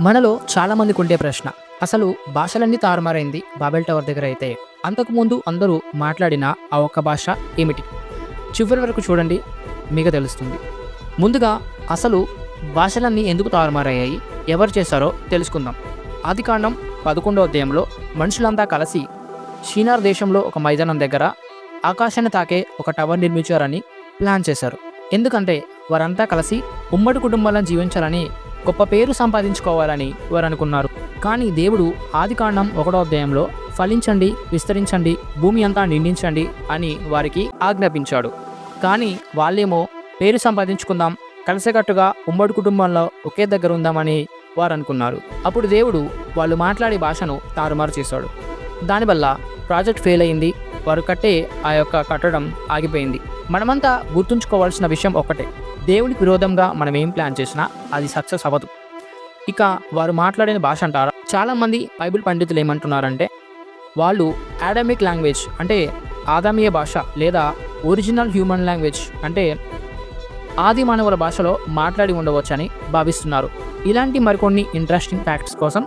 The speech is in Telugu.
మనలో చాలామందికి ఉండే ప్రశ్న. అసలు భాషలన్నీ తారుమారైంది బాబెల్ టవర్ దగ్గర అయితే. అంతకుముందు అందరూ మాట్లాడిన ఆ ఒక్క భాష ఏమిటి? చివరి వరకు చూడండి మీకు తెలుస్తుంది. ముందుగా అసలు భాషలన్నీ ఎందుకు తారుమారయ్యాయి? ఎవరు చేశారో తెలుసుకుందాం. ఆదికాండం పదకొండో అధ్యాయంలో మనుషులంతా కలిసి షీనార్ దేశంలో ఒక మైదానం దగ్గర ఆకాశాన్ని తాకే ఒక టవర్ నిర్మించారని ప్లాన్ చేశారు. ఎందుకంటే వారంతా కలిసి ఉమ్మడి కుటుంబాలను జీవించాలని గొప్ప పేరు సంపాదించుకోవాలని వారు అనుకున్నారు. కానీ దేవుడు ఆదికాండం ఒకటో అధ్యాయంలో ఫలించండి విస్తరించండి భూమి అంతా నిండించండి అని వారికి ఆజ్ఞాపించాడు. కానీ వాళ్ళేమో పేరు సంపాదించుకుందాం కలిసికట్టుగా ఉమ్మడి కుటుంబంలో ఒకే దగ్గర ఉందామని వారు అనుకున్నారు. అప్పుడు దేవుడు వాళ్ళు మాట్లాడే భాషను తారుమారు చేశాడు. దానివల్ల ప్రాజెక్ట్ ఫెయిల్ అయింది వారు కట్టే ఆ యొక్క కట్టడం ఆగిపోయింది. మనమంతా గుర్తుంచుకోవాల్సిన విషయం ఒక్కటే దేవునికి విరోధంగా మనం ఏం ప్లాన్ చేసినా అది సక్సెస్ అవ్వదు. ఇక వారు మాట్లాడిన భాష అంటారా? చాలామంది బైబిల్ పండితులు ఏమంటున్నారంటే వాళ్ళు అడామిక్ లాంగ్వేజ్ అంటే ఆదామీయ భాష లేదా ఒరిజినల్ హ్యూమన్ లాంగ్వేజ్ అంటే ఆది మానవుల భాషలో మాట్లాడి ఉండవచ్చని భావిస్తున్నారు. ఇలాంటి మరికొన్ని ఇంట్రెస్టింగ్ ఫ్యాక్ట్స్ కోసం